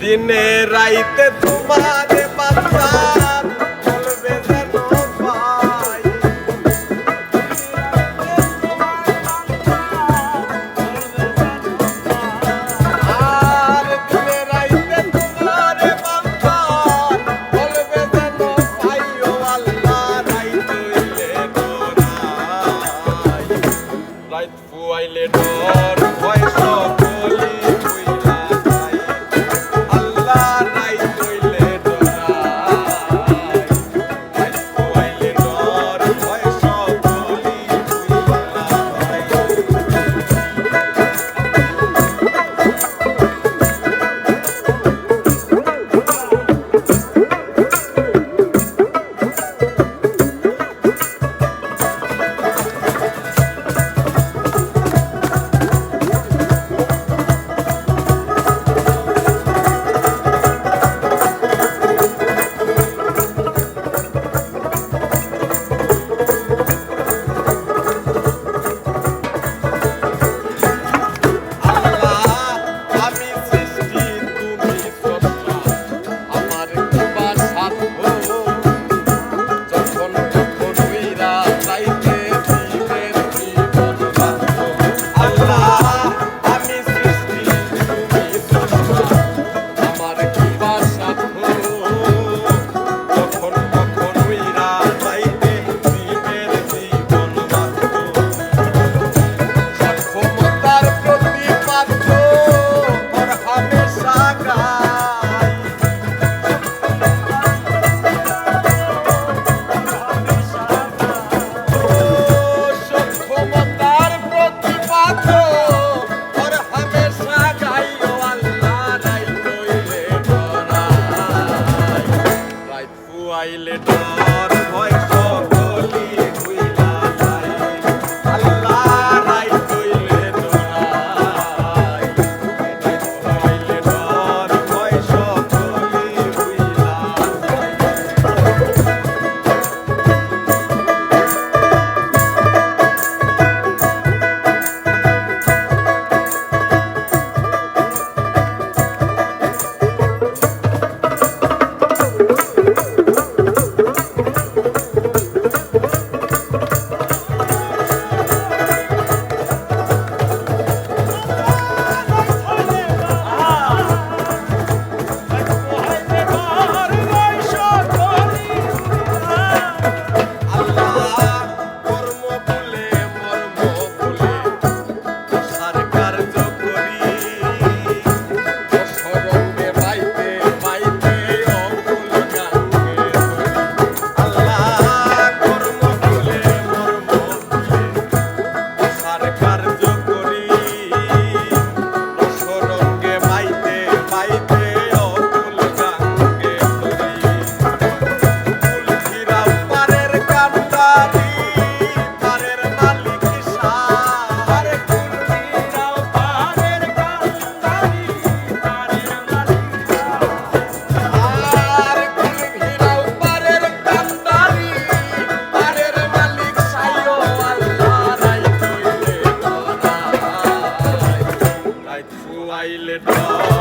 দিনে রাইতে তোমার বাচ্চা light full I let on voice of পাইলে ডর ভয় it.